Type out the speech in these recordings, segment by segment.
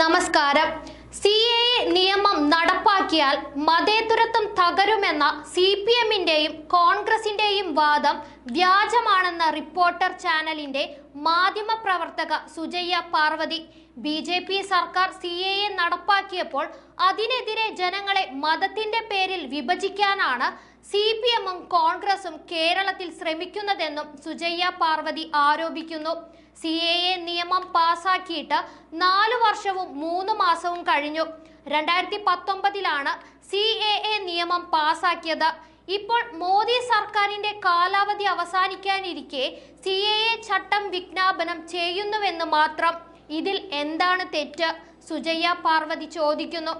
നമസ്കാരം. C A നിയമം നടപ്പാക്കിയാൽ മതേതരത്വം തകരുമെന്ന സി പി എമ്മിന്റെയും കോൺഗ്രസിന്റെയും വാദം വ്യാജമാണെന്ന റിപ്പോർട്ടർ ചാനലിന്റെ മാധ്യമപ്രവർത്തക Sujayya Parvathy. B J P സർക്കാർ സി എ എ നടപ്പാക്കിയപ്പോൾ അതിനെതിരെ ജനങ്ങളെ മതത്തിന്റെ പേരിൽ വിഭജിക്കാനാണ് സി പി എമ്മും കോൺഗ്രസും കേരളത്തിൽ ശ്രമിക്കുന്നതെന്നും സുജയ്യ പാർവതി ആരോപിക്കുന്നു. സി എ എ നിയമം പാസാക്കിയിട്ട് നാലു വർഷവും മൂന്ന് മാസവും കഴിഞ്ഞു. രണ്ടായിരത്തി പത്തൊമ്പതിലാണ് സി എ എ നിയമം പാസാക്കിയത്. ഇപ്പോൾ മോദി സർക്കാരിന്റെ കാലാവധി അവസാനിക്കാനിരിക്കെ സി എ എ ചട്ടം വിജ്ഞാപനം ചെയ്യുന്നുവെന്ന് മാത്രം. ഇതിൽ എന്താണ് തെറ്റ്? സുജയ്യ പാർവതി ചോദിക്കുന്നു.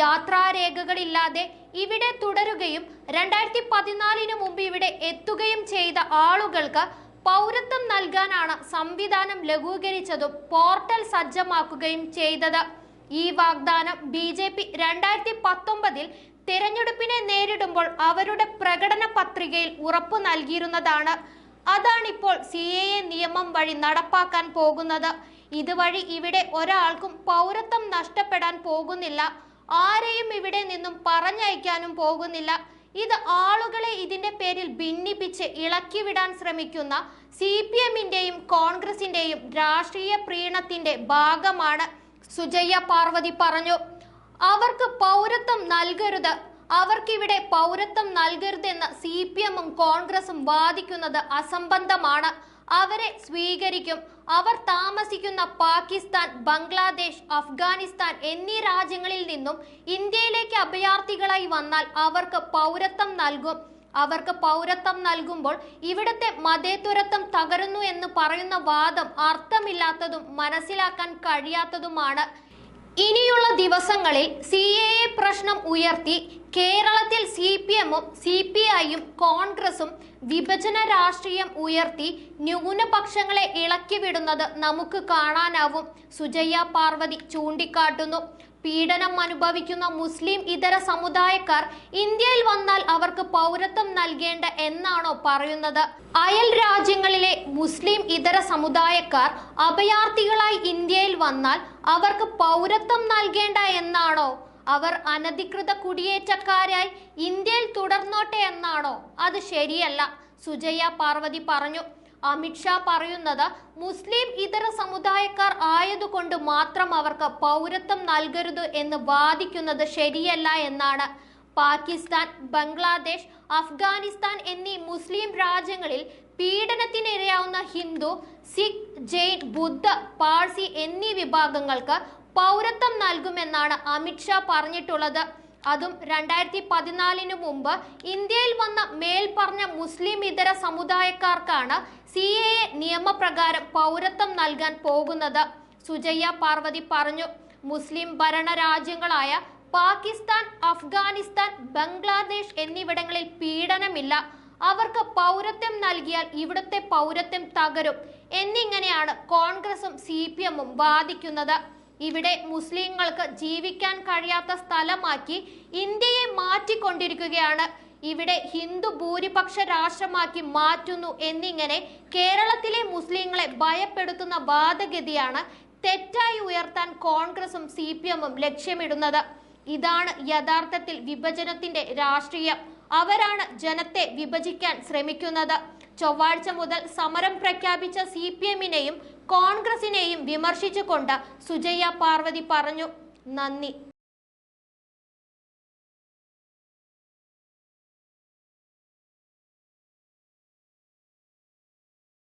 യാത്രാരേഖകളില്ലാതെ ഇവിടെ തുടരുകയും രണ്ടായിരത്തി പതിനാലിന് മുമ്പ് ഇവിടെ എത്തുകയും ചെയ്ത ആളുകൾക്ക് പൗരത്വം നൽകാനാണ് സംവിധാനം ലഘൂകരിച്ചതും പോർട്ടൽ സജ്ജമാക്കുകയും ചെയ്തത്. ഈ വാഗ്ദാനം ബി ജെ പി രണ്ടായിരത്തി പത്തൊമ്പതിൽ തിരഞ്ഞെടുപ്പിനെ നേരിടുമ്പോൾ അവരുടെ പ്രകടന പത്രികയിൽ ഉറപ്പു നൽകിയിരുന്നതാണ്. അതാണിപ്പോൾ സി എ എ നിയമം വഴി നടപ്പാക്കാൻ പോകുന്നത്. ഇതുവഴി ഇവിടെ ഒരാൾക്കും പൗരത്വം നഷ്ടപ്പെടാൻ പോകുന്നില്ല. ആരെയും ഇവിടെ നിന്നും പറഞ്ഞയക്കാനും പോകുന്നില്ല. ഇത് ആളുകളെ ഇതിന്റെ പേരിൽ ഭിന്നിപ്പിച്ച് ഇളക്കിവിടാൻ ശ്രമിക്കുന്ന സി പി എമ്മിന്റെയും കോൺഗ്രസിന്റെയും രാഷ്ട്രീയ പ്രീണത്തിന്റെ ഭാഗമാണ്. സുജയ്യ പാർവതി പറഞ്ഞു അവർക്ക് പൗരത്വം നൽകരുത്. അവർക്കിവിടെ പൗരത്വം നൽകരുതെന്ന് സി പി എമ്മും കോൺഗ്രസും വാദിക്കുന്നത് അസംബന്ധമാണ്. അവരെ സ്വീകരിക്കും. അവർ താമസിക്കുന്ന പാകിസ്ഥാൻ ബംഗ്ലാദേശ് അഫ്ഗാനിസ്ഥാൻ എന്നീ രാജ്യങ്ങളിൽ നിന്നും ഇന്ത്യയിലേക്ക് അഭയാർത്ഥികളായി വന്നാൽ അവർക്ക് പൗരത്വം നൽകും. അവർക്ക് പൗരത്വം നൽകുമ്പോൾ ഇവിടുത്തെ മതേതരത്വം തകരുന്നു എന്ന് പറയുന്ന വാദം അർത്ഥമില്ലാത്തതും മനസ്സിലാക്കാൻ കഴിയാത്തതുമാണ്. ഇനിയുള്ള ദിവസങ്ങളിൽ സി എ എ പ്രശ്നം ഉയർത്തി കേരളത്തിൽ സി പി എമ്മും സി പി ഐയും കോൺഗ്രസും വിഭജന രാഷ്ട്രീയം ഉയർത്തി ന്യൂനപക്ഷങ്ങളെ ഇളക്കിവിടുന്നത് നമുക്ക് കാണാനാവും. സുജയ്യ പാർവതി ചൂണ്ടിക്കാട്ടുന്നു. പീഡനം അനുഭവിക്കുന്ന മുസ്ലിം ഇതര സമുദായക്കാർ ഇന്ത്യയിൽ വന്നാൽ അവർക്ക് പൗരത്വം നൽകേണ്ട എന്നാണോ പറയുന്നത്? അയൽ രാജ്യങ്ങളിലെ മുസ്ലിം ഇതര സമുദായക്കാർ അഭയാർത്ഥികളായി ഇന്ത്യയിൽ വന്നാൽ അവർക്ക് പൗരത്വം നൽകേണ്ട എന്നാണോ? അവർ അനധികൃത കുടിയേറ്റക്കാരായി ഇന്ത്യയിൽ തുടർന്നോട്ടെ എന്നാണോ? അത് ശരിയല്ല. സുജയ പാർവതി പറഞ്ഞു. അമിത്ഷാ പറയുന്നത് മുസ്ലിം ഇതര സമുദായക്കാർ ആയതുകൊണ്ട് മാത്രം അവർക്ക് പൗരത്വം നൽകരുത് എന്ന് വാദിക്കുന്നത് ശരിയല്ല എന്നാണ്. പാകിസ്ഥാൻ ബംഗ്ലാദേശ് അഫ്ഗാനിസ്ഥാൻ എന്നീ മുസ്ലിം രാജ്യങ്ങളിൽ പീഡനത്തിനിരയാവുന്ന ഹിന്ദു സിഖ് ജെയിൻ ബുദ്ധ പാഴ്സി എന്നീ വിഭാഗങ്ങൾക്ക് പൗരത്വം നൽകുമെന്നാണ് അമിത്ഷാ പറഞ്ഞിട്ടുള്ളത്. അതും രണ്ടായിരത്തി പതിനാലിന് മുമ്പ് ഇന്ത്യയിൽ വന്ന മേൽപ്പറഞ്ഞ മുസ്ലിം ഇതര സമുദായക്കാർക്കാണ് സി എ നിയമപ്രകാരം പൗരത്വം നൽകാൻ പോകുന്നത് സുജയ്യ പാർവതി പറഞ്ഞു. മുസ്ലിം ഭരണ രാജ്യങ്ങളായ പാകിസ്ഥാൻ അഫ്ഗാനിസ്ഥാൻ ബംഗ്ലാദേശ് എന്നിവിടങ്ങളിൽ പീഡനമില്ല. അവർക്ക് പൗരത്വം നൽകിയാൽ ഇവിടുത്തെ പൗരത്വം തകരും എന്നിങ്ങനെയാണ് കോൺഗ്രസും സി പി എമ്മും വാദിക്കുന്നത്. ഇവിടെ മുസ്ലിങ്ങൾക്ക് ജീവിക്കാൻ കഴിയാത്ത സ്ഥലമാക്കി ഇന്ത്യയെ മാറ്റിക്കൊണ്ടിരിക്കുകയാണ്. ഇവിടെ ഹിന്ദു ഭൂരിപക്ഷ രാഷ്ട്രമാക്കി മാറ്റുന്നു എന്നിങ്ങനെ കേരളത്തിലെ മുസ്ലിങ്ങളെ ഭയപ്പെടുത്തുന്ന വാദഗതിയാണ് തെറ്റായി ഉയർത്താൻ കോൺഗ്രസും സി ലക്ഷ്യമിടുന്നത്. ഇതാണ് യഥാർത്ഥത്തിൽ വിഭജനത്തിന്റെ രാഷ്ട്രീയം. അവരാണ് ജനത്തെ വിഭജിക്കാൻ ശ്രമിക്കുന്നത്. ചൊവ്വാഴ്ച മുതൽ സമരം പ്രഖ്യാപിച്ച സി പി എമ്മിനെയും കോൺഗ്രസിനെയും വിമർശിച്ചുകൊണ്ട് സുജയ്യ പാർവതി പറഞ്ഞു. നന്ദി.